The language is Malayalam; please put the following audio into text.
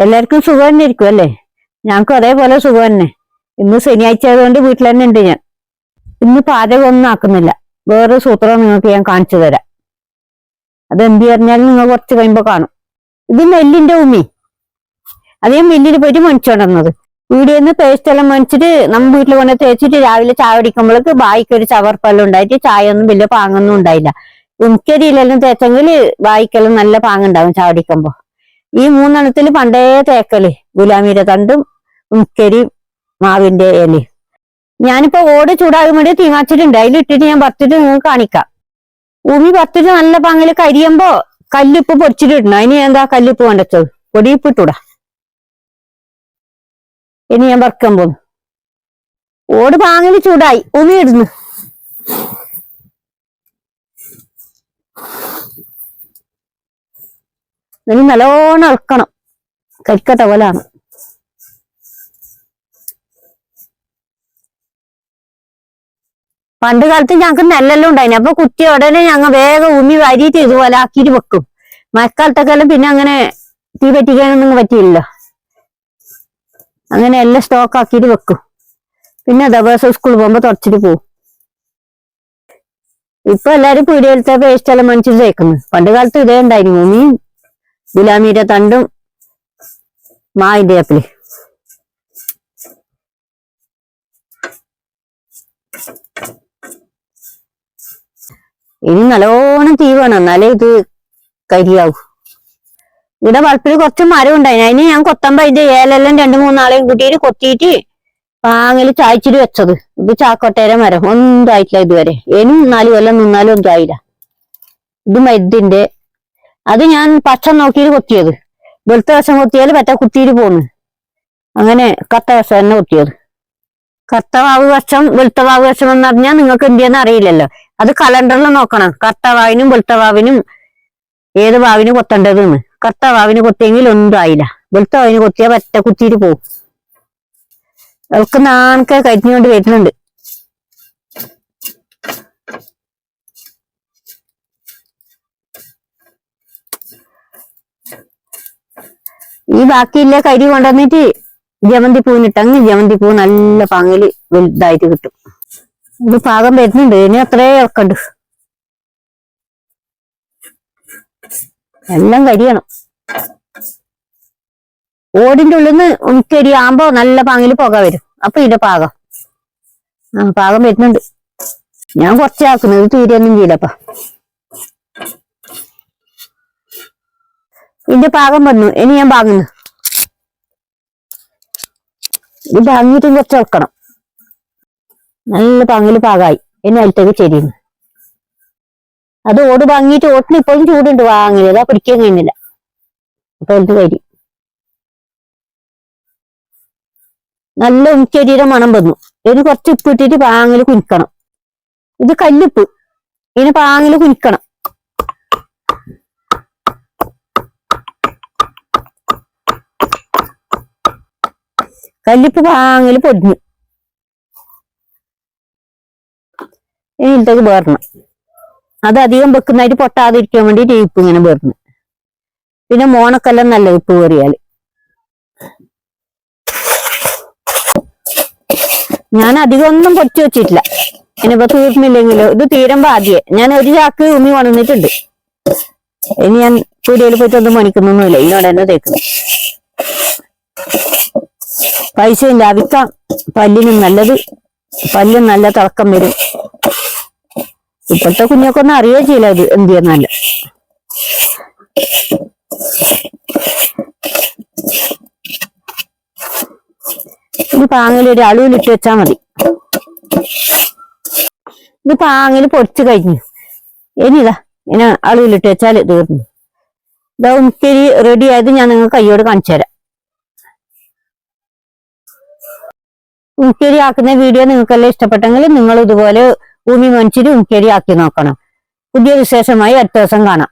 എല്ലാവർക്കും സുഖം തന്നെ ഇരിക്കും അല്ലേ? ഞങ്ങൾക്കും അതേപോലെ സുഖം തന്നെ ഇന്ന് ശനിയാഴ്ച ആയതുകൊണ്ട് വീട്ടിൽ തന്നെ ഉണ്ട് ഞാൻ. ഇന്ന് പാചകം ഒന്നും ആക്കുന്നില്ല. വേറെ സൂത്രം നിങ്ങൾക്ക് ഞാൻ കാണിച്ചു തരാം. അത് എന്ത് പറഞ്ഞാലും നിങ്ങൾ കുറച്ച് കഴിയുമ്പോൾ കാണും. ഇത് നെല്ലിന്റെ ഉമ്മി. അത് ഞാൻ മില്ലിൽ പോയിട്ട് മേടിച്ചോണ്ടിരുന്നത് വീടിന്ന് നിന്ന് എല്ലാം മേടിച്ചിട്ട് നമ്മ വീട്ടിൽ കൊണ്ട് തേച്ചിട്ട് രാവിലെ ചായ കുടിക്കുമ്പോഴേക്ക് ബായിക്ക് ഒരു ചവർപ്പെല്ലാം ഉണ്ടായിട്ട് ചായ ഒന്നും വലിയ പാങ്ങൊന്നും ഉണ്ടായില്ല. ഉമിക്കരിയിലെല്ലാം തേച്ചെങ്കിൽ ബായിക്കെല്ലാം നല്ല പാങ്ങുണ്ടാവും ചായ കുടിക്കുമ്പോ ഈ മൂന്നെണ്ണത്തിൽ പണ്ടേ തേക്കൽ ഗുലാമിയുടെ തണ്ടും മുക്കരി മാവിന്റെ ഇലയും. ഞാനിപ്പോ ഓട് ചൂടാകും വേണ്ടി തീമാച്ചിട്ടുണ്ട് അതിലിട്ടിട്ട് ഞാൻ പത്തിട്ട് നിങ്ങൾക്ക് കാണിക്കാം. ഉമി പത്തിട്ട് നല്ല പാങ്ങിൽ കരിയുമ്പോ കല്ലുപ്പ് പൊടിച്ചിട്ടിടണം. അതിന് എന്താ കല്ലുപ്പ് വേണ്ടത്? പൊടിയുപ്പ് ഇട്ടൂടാ. ഇനി ഞാൻ വറുക്കാൻ ഓട് പാങ്ങിൽ ചൂടായി. ഉമി ഇടുന്നു. ഇനി നല്ലോണം ഇളക്കണം കരിക്കട്ട പോലാണ്. പണ്ട് കാലത്ത് ഞങ്ങൾക്ക് നെല്ലെല്ലാം ഉണ്ടായിന്. അപ്പൊ കുത്തി ഉടനെ ഞങ്ങൾ വേഗം ഉമി വരിയിട്ട് ഇതുപോലെ ആക്കിയിട്ട് വെക്കും. മഴക്കാലത്തൊക്കെ പിന്നെ അങ്ങനെ തീ പറ്റിക്കാനൊന്നും പറ്റിയില്ല. അങ്ങനെ എല്ലാം സ്റ്റോക്ക് ആക്കിയിട്ട് വെക്കും. പിന്നെ ദിവസം സ്കൂളിൽ പോകുമ്പോ തുടച്ചിട്ട് പോകും ഇപ്പൊ എല്ലാരും പീടികയിലത്തെ പേസ്റ്റ് എല്ലാം മേടിച്ചിട്ട് തേക്കുന്നു. പണ്ട് കാലത്ത് ഇതേ ഉണ്ടായിരുന്നു. ഉമിയും ഗുലാമിയുടെ തണ്ടും മാവിന്റെ ചപ്പിൽ ഇനി നല്ലോണം തീ വേണം എന്നാലേ ഇത് കരിയാവൂ. ഇവിടെ വളപ്പിൽ കുറച്ച് മരം ഉണ്ടായിന്. അതിന് ഞാൻ കൊത്തമ്പോ അതിന്റെ ഏലെല്ലാം രണ്ടു മൂന്നാളെയും കൂട്ടിയിട്ട് കൊത്തിയിട്ട് പാങ്ങിൽ ചായച്ചിട്ട് വെച്ചത്. ഇത് ചാക്കോട്ടേരെ മരം. ഒന്നും ആയിട്ടില്ല ഇതുവരെ. ഇനിയും നാല് കൊല്ലം നിന്നാലും ഒന്നും ആയില്ല ഇത് മരുതിന്റെ അത് ഞാൻ പച്ച നോക്കിയിട്ട് കൊത്തിയത്. വെളുത്ത വശം കൊത്തിയാൽ പറ്റ കുത്തിയിട്ട് പോന്ന്. അങ്ങനെ കത്ത വശം തന്നെ കൊത്തിയത്. കറുത്ത വാവ് വശം വെളുത്ത വാവ് വശം എന്ന് പറഞ്ഞാൽ നിങ്ങൾക്ക് എന്തിയെന്ന് അറിയില്ലല്ലോ. അത് കലണ്ടറിൽ നോക്കണം. കറുത്ത വാവിനും വെളുത്ത വാവിനും ഏത് വാവിന് കൊത്തേണ്ടതെന്ന്. കറുത്ത വാവിന് കൊത്തിയെങ്കിൽ ഒന്നും ആയില്ല. വെളുത്ത വാവിന് കൊത്തിയാൽ പറ്റ കുത്തിയിട്ട് പോകും അവൾക്ക് നാണക്കെ കരിഞ്ഞുകൊണ്ട് വരുന്നുണ്ട്. ഈ ബാക്കിയില്ല കരി കൊണ്ടുവന്നിട്ട് ജമന്തി പൂവിനിട്ടങ്ങ് ജമന്തി പൂ നല്ല പാങ്ങിൽ വലുതായിട്ട് കിട്ടും. ഇത് പാകം വരുന്നുണ്ട്. ഇനി അത്രേ ഇറക്കണ്ട്. എല്ലാം കരിയണം. ഓടിന്റെ ഉള്ളിൽ നിന്ന് ഉണിക്കരിയാകുമ്പോ നല്ല പാങ്ങിൽ പുക വരും. അപ്പൊ ഇതിന്റെ പാകം. ആ പാകം വരുന്നുണ്ട്. ഞാൻ കുറച്ചാക്കുന്നത് തീരെയൊന്നും ചെയ്യില്ലപ്പ ഇതിന്റെ പാകം വന്നു. ഇനി ഞാൻ പാങ്ങുന്നു ഇത് പാങ്ങിയിട്ടും കുറച്ച് ഇളക്കണം നല്ല പാങ്ങിൽ പാകായി. ഇനി അതിലത്തേക്ക് ചെരിയുന്നു. അത് ഓട് വാങ്ങിയിട്ട് ഓട്ടിന് ഇപ്പോഴും ചൂടുണ്ട്. വാങ്ങിയത് അതാ പിടിക്കാൻ കഴിയുന്നില്ല. അപ്പൊ എന്ത് കരി നല്ല ഉച്ചരിയുടെ മണം വന്നു. ഇതിന് കുറച്ച് ഉപ്പ് ഇട്ടിട്ട് പാങ്ങിൽ കുനിക്കണം. ഇത് കല്ലുപ്പ്. ഇതിന് പാങ്ങിൽ കുനിക്കണം. കല്ലുപ്പ് വാങ്ങൽ പൊടിഞ്ഞു ഇനി ഇതൊക്കെ വേറണം. അത് അധികം വെക്കുന്നതായിട്ട് പൊട്ടാതിരിക്കാൻ വേണ്ടി ഇപ്പ് ഇങ്ങനെ വേർന്നു പിന്നെ മോണക്കെല്ലാം നല്ല ഉപ്പ് കയറിയാൽ ഞാൻ അധികം ഒന്നും പൊടിച്ചു വെച്ചിട്ടില്ല. ഇനിയിപ്പോ തീർന്നില്ലെങ്കിലോ? ഇത് തീരുമ്പോ ആദ്യേ. ഞാൻ ഒരു ചാക്ക് ഉമ്മി കൊണ്ടുവന്നിട്ടുണ്ട് ഇനി ഞാൻ പീടികയിൽ പോയിട്ട് ഒന്നും മണിക്കുന്നൊന്നുമില്ല. ഇതിനോട് തന്നെ തേക്കുന്നു. പൈസയും ലാഭിക്കാം. പല്ലിനും നല്ലത്. പല്ലും നല്ല തിളക്കം വരും. ഇപ്പോഴത്തെ കുഞ്ഞൊക്കൊന്നും അറിയുകയും ചെയ്യില്ല ഇത് എന്ത് ചെയ്യുന്നല്ല ഇത് പാങ്ങിൽ ഒരു അളവിലിട്ട് വെച്ചാ മതി. ഇത് പാങ്ങിൽ പൊടിച്ചു കഴിഞ്ഞു. ഇനിതാ ഇനി അളവിലിട്ട് വെച്ചാൽ തീർന്നു. ഇതാ ഉമിക്കരി റെഡി ആയത് ഞാൻ നിങ്ങൾ കയ്യോട് കാണിച്ചു തരാം ഉമിക്കരി ആക്കുന്ന വീഡിയോ നിങ്ങൾക്കെല്ലാം ഇഷ്ടപ്പെട്ടെങ്കിൽ നിങ്ങൾ ഇതുപോലെ ഭൂമി മനുഷ്യര് ഉമിക്കരി ആക്കി നോക്കണം. പുതിയ വിശേഷമായി അടുത്ത ദിവസം കാണാം.